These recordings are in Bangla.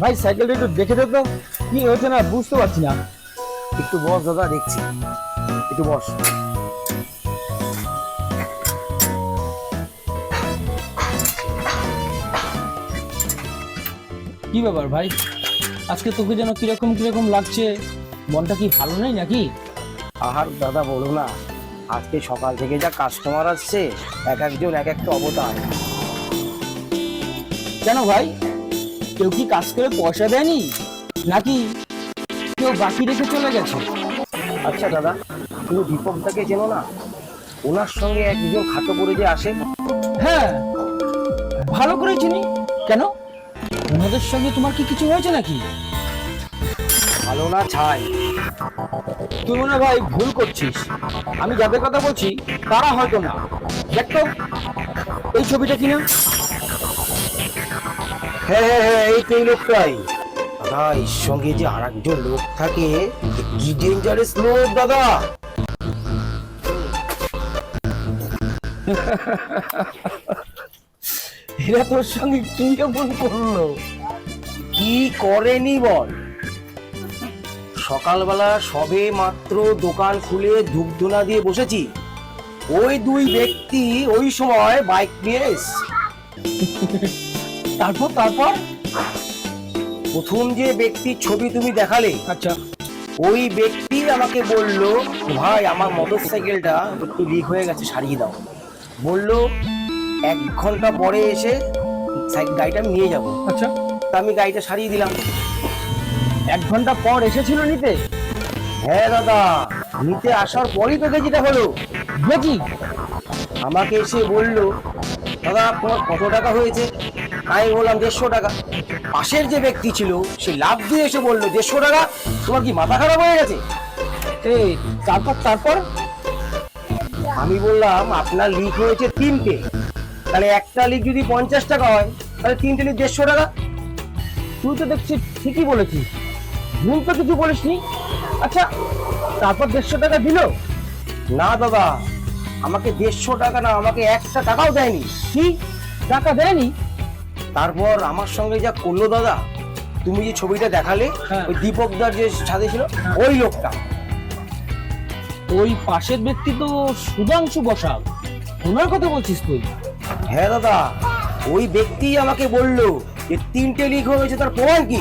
ভাই, সাইকেলটা একটু দেখে দে তো। কি হয়েছে না, বুঝতে পারছি না। একটু বস দাদা, দেখছি। একটু বস। কি ব্যাপার ভাই? আজকে তোকে যেন কীরকম কীরকম লাগছে? মনটা কি ভালো নেই নাকি? আহার দাদা বলো না আজকে সকাল থেকে যা কাস্টমার আসছে এক একজন এক একটা অবতার। কেন ভাই? কেউ কি কাজ করে পয়সা দেয়নি? নাকি কেউ বাকি রেখে চলে গেছে? আচ্ছা দাদা তুমি দীপকদাকে চেনো না? ওনার সঙ্গে একজন খাটো করে যে আসে। হ্যাঁ ভালো করে চিনি। কেন? ওনাদের সঙ্গে তোমার কি কিছু হয়েছে নাকি? ভালো না, ছাই। তুই মনে ভাই ভুল করছিস। আমি যাদের কথা বলছি, তারা হয়তো না। দেখ তো, এই ছবিটা কিনা হ্যাঁ হ্যাঁ হ্যাঁ এই তো লোকটাই। দাদা, এর সঙ্গে যে আর একজন লোক থাকে কি ডেঞ্জারাস লোক, দাদা? এরা তোর সঙ্গে কি এমন করল? কি করেনি বল? সকালবেলা সবে মাত্র দোকান খুলে ধূপধুনা দিয়ে বসেছি। ওই দুই ব্যক্তি ওই সময় বাইক নিয়ে। তারপর তারপর? প্রথম যে ব্যক্তির ছবি তুমি দেখালে আচ্ছা। ওই ব্যক্তি আমাকে বলল ভাই আমার মোটর সাইকেলটা একটু লিক হয়ে গেছে সারিয়ে দাও। বলল এক ঘণ্টা পরে এসে গাড়িটা আমি নিয়ে যাব। আচ্ছা। তা আমি গাড়িটা সারিয়ে দিলাম। এক ঘণ্টা পর এসেছিল নিতে? হ্যাঁ দাদা। নিতে আসার পরই তো যেটা হলো। দেখি আমাকে এসে বলল দাদা তোমার কত টাকা হয়েছে? আমি বললাম দেড়শো টাকা। পাশের যে ব্যক্তি ছিল সে লাভ দিয়ে এসে বলল দেড়শো টাকা? তোমার কি মাথা খারাপ হয়ে গেছে? এই তারপর তারপর? আমি বললাম আপনার লিক হয়েছে তিনটে। তাহলে একটা লিক যদি পঞ্চাশ টাকা হয় তাহলে তিনটে লিক দেড়শো টাকা। তুই তো দেখছি ঠিকই বলেছিস। ভুল তো কিছু বলিসনি। আচ্ছা তারপর দেড়শো টাকা দিল। না দাদা আমাকে দেড়শো টাকা না আমাকে একটা টাকাও দেয়নি। কি? টাকা দেয়নি? তারপর আমার সঙ্গে যা করল দাদা তুমি যে ছবিটা দেখালে হ্যাঁ। ওই দীপকদার যে ছাদে ছিল ওই লোকটা। ওই পাশের ব্যক্তি তো সুধাংশু বসাক ওনার কথা বলছিস তুই? হ্যাঁ দাদা ওই ব্যক্তি আমাকে বলল যে তিনটে লিক হয়েছে তার প্রমাণ কি?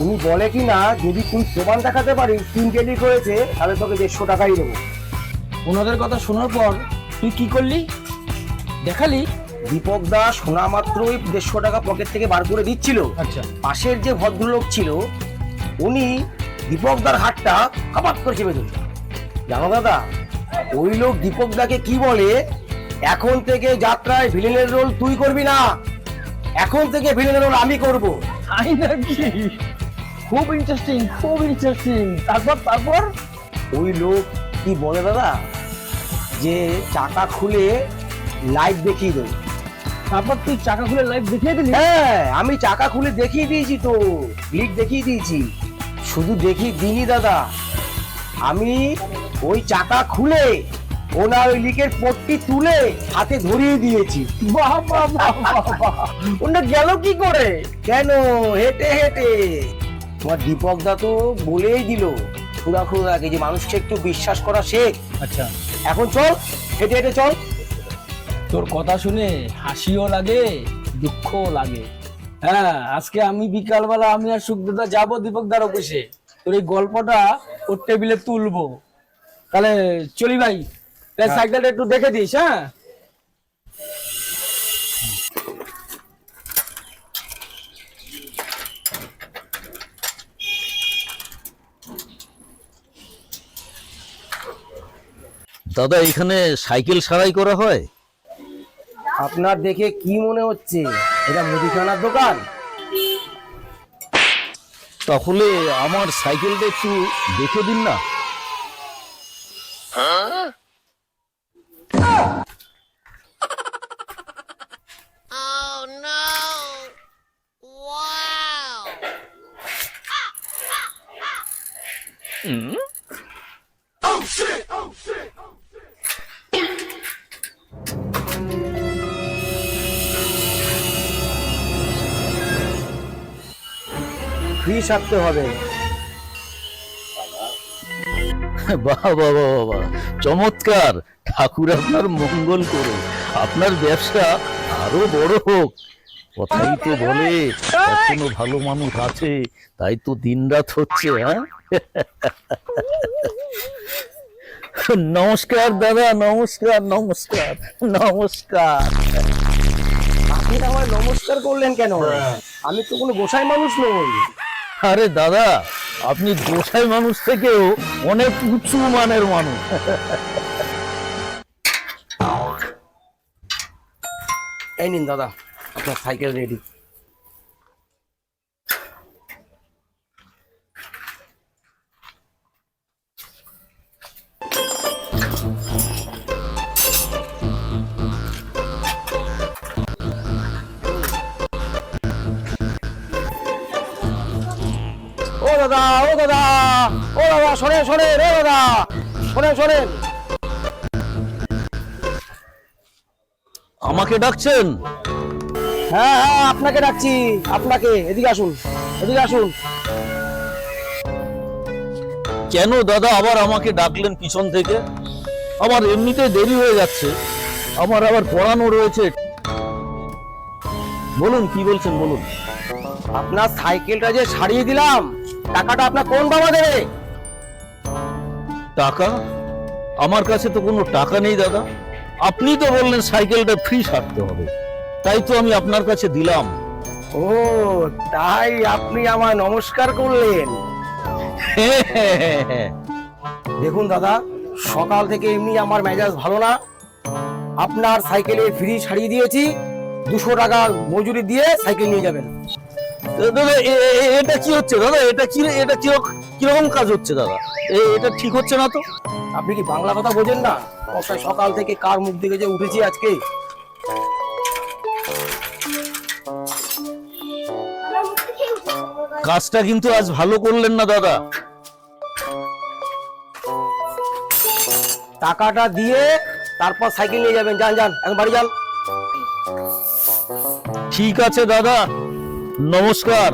উনি বলে কি না যদি তুই প্রমাণ দেখাতে পারিস তিনটে লিক হয়েছে তাহলে তোকে দেড়শো টাকাই দেবো। ওনাদের কথা শোনার পর তুই কি করলি? দেখালি? দীপক দাস শোনা মাত্রই দেড়শো টাকা পকেট থেকে বার করে দিচ্ছিল। আচ্ছা। পাশের যে ভদ্রলোক ছিল উনি দীপকদার হাতটা কাপাত করে চেপে ধরল জানো দাদা ওই লোক দীপক দীপকদাকে কি বলে? এখন থেকে যাত্রায় ভিলেনের রোল তুই করবি না। এখন থেকে ভিলেনের রোল আমি করব। তাই নাকি? খুব ইন্টারেস্টিং খুব ইন্টারেস্টিং তারপর তারপর? ওই লোক কি বলে দাদা? যে চাকা খুলে লাইভ দেখিয়ে দেবে। তারপর তুই চাকা খুলে লাইভ দেখিয়ে দিলি? হ্যাঁ আমি চাকা খুলে দেখিয়ে দিয়েছি তো। লিক দেখিয়ে দিয়েছি। শুধু দেখি দিনি দাদা। আমি ওই চাকা খুলে ওনার ওই লিকের পট্টি তুলে হাতে ধরিয়ে দিয়েছি। বাহ, বাহ। গেল কি করে? কেন? হেঁটে হেঁটে। তোমার দীপক দা তো বলেই দিল খুদা খুদাকে যে মানুষকে একটু বিশ্বাস করা শেখ। আচ্ছা। এখন চল হেঁটে হেঁটে চল। তোর কথা শুনে হাসিও লাগে দুঃখও লাগে। হ্যাঁ আজকে আমি বিকালবেলা আমি আর সুখদাদা যাব দীপকদার অফিসে। তোর এই গল্পটা ওর টেবিলে তুলবো। তাহলে চলি ভাই। সাইকেলটা একটু দেখে দিস হ্যাঁ? দাদা এখানে সাইকেল সারাই করা হয়? আপনার দেখে কি মনে হচ্ছে? এটা মুদিখানার দোকান? তাহলে আমার সাইকেলটা একটু দেখে দিন না। ফ্রি থাকতে হবে বাহ বাহ বাহ বাহ চমৎকার। ঠাকুর আপনার মঙ্গল করুন। আপনার ব্যবসা আরও বড় হোক। কথাই তো বলে এখনও ভালো মানুষ আছে তাই তো দিনরাত হচ্ছে হ্যাঁ? নমস্কার দাদা নমস্কার নমস্কার নমস্কার। আপনি আমার নমস্কার করলেন কেন? আমি তো কোনো গোসাই মানুষ নই। আরে দাদা আপনি গোসাই মানুষ থেকেও অনেক উঁচু মানের মানুষ। এই নিন দাদা আপনার সাইকেল রেডি ও দাদা ও দাদা ও দাদা শোনেন শোনেন ও দাদা শোনেন শোনেন। আমাকে ডাকছেন? হ্যাঁ হ্যাঁ আপনাকে ডাকছি আপনাকে এদিকে আসুন এদিকে আসুন। কেন দাদা আবার আমাকে ডাকলেন পিছন থেকে? আমার এমনিতে দেরি হয়ে যাচ্ছে। আমার আবার পড়ানো রয়েছে। বলুন কি বলছেন বলুন। আপনার সাইকেলটা যে ছাড়িয়ে দিলাম টাকাটা আপনার কোন বাবা দেবে? টাকা? আমার কাছে তো কোনো টাকা নেই দাদা। আপনি তো বললেন সাইকেলটা ফ্রি ছাড়তে হবে। তাই তো আমি আপনার কাছে দিলাম। ও তাই আপনি আমার নমস্কার করলেন। দেখুন দাদা সকাল থেকে এমনি আমার মেজাজ ভালো না। আপনার সাইকেলে ফ্রি ছাড়িয়ে দিয়েছি। দুশো টাকা মজুরি দিয়ে সাইকেল নিয়ে যাবেন। দাদা এটা কি হচ্ছে? দাদা এটা কি এটা কীরকম কীরকম কাজ হচ্ছে দাদা? এ- এটা ঠিক হচ্ছে না তো? আপনি কি বাংলা কথা বোঝেন না? কসাই সকাল থেকে কার মুখ দিকে যে উঠেছি আজকে? কাজটা কিন্তু আজ ভালো করলেন না দাদা। টাকাটা দিয়ে তারপর সাইকেল নিয়ে যাবেন। যান যান এখন বাড়ি যান। ঠিক আছে দাদা। নমস্কার।